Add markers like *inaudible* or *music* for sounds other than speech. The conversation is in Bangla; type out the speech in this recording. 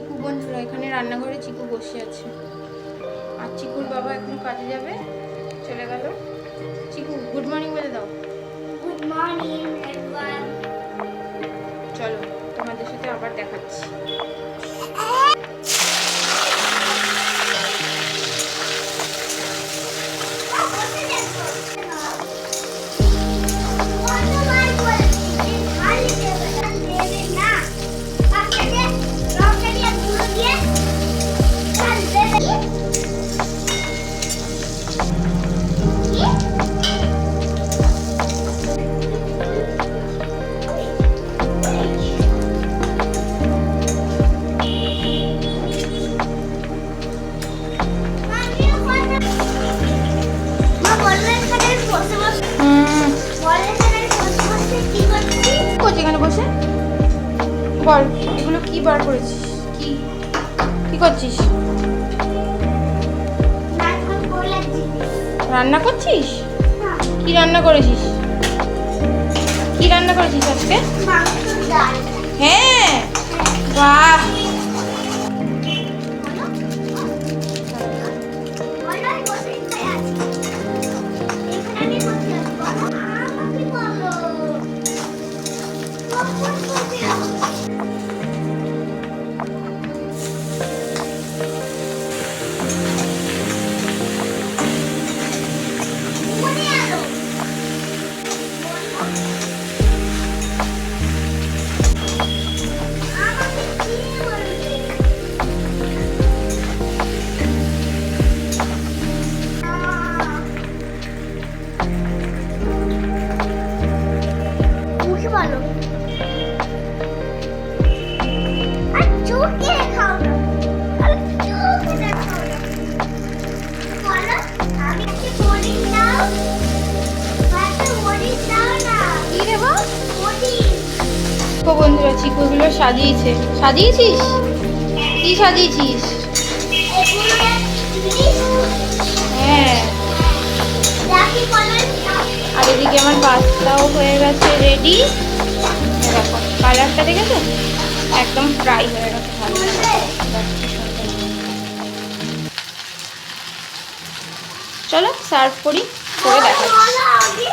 রান্নাঘরে চিকু বসে আছে। আর চিকুর বাবা এখন কাজে যাবে চলে গেল। চিকু গুড মর্নিং বলে দাও। গুড মর্নিং চলো তোমাদের সাথে আবার দেখাচ্ছি। *laughs* বল এগুলো কি বার করেছিস? কি? কি করছিস? রান্না করছিস? কি রান্না করেছিস? কি রান্না করেছিস আজকে? হ্যাঁ বাহ। তো বন্ধুরা চিকুগুলো সাজিয়েছে। সাজিয়েছিস? কি সাজিয়েছিস? হ্যাঁ। আর এদিকে আমার পাস্তাও হয়ে গেছে রেডি দেখো, কালারটা দেখেছ? একদম ফ্রাই হয়ে গেছে ভালো চলো সার্ভ করি, করে দেখা আগে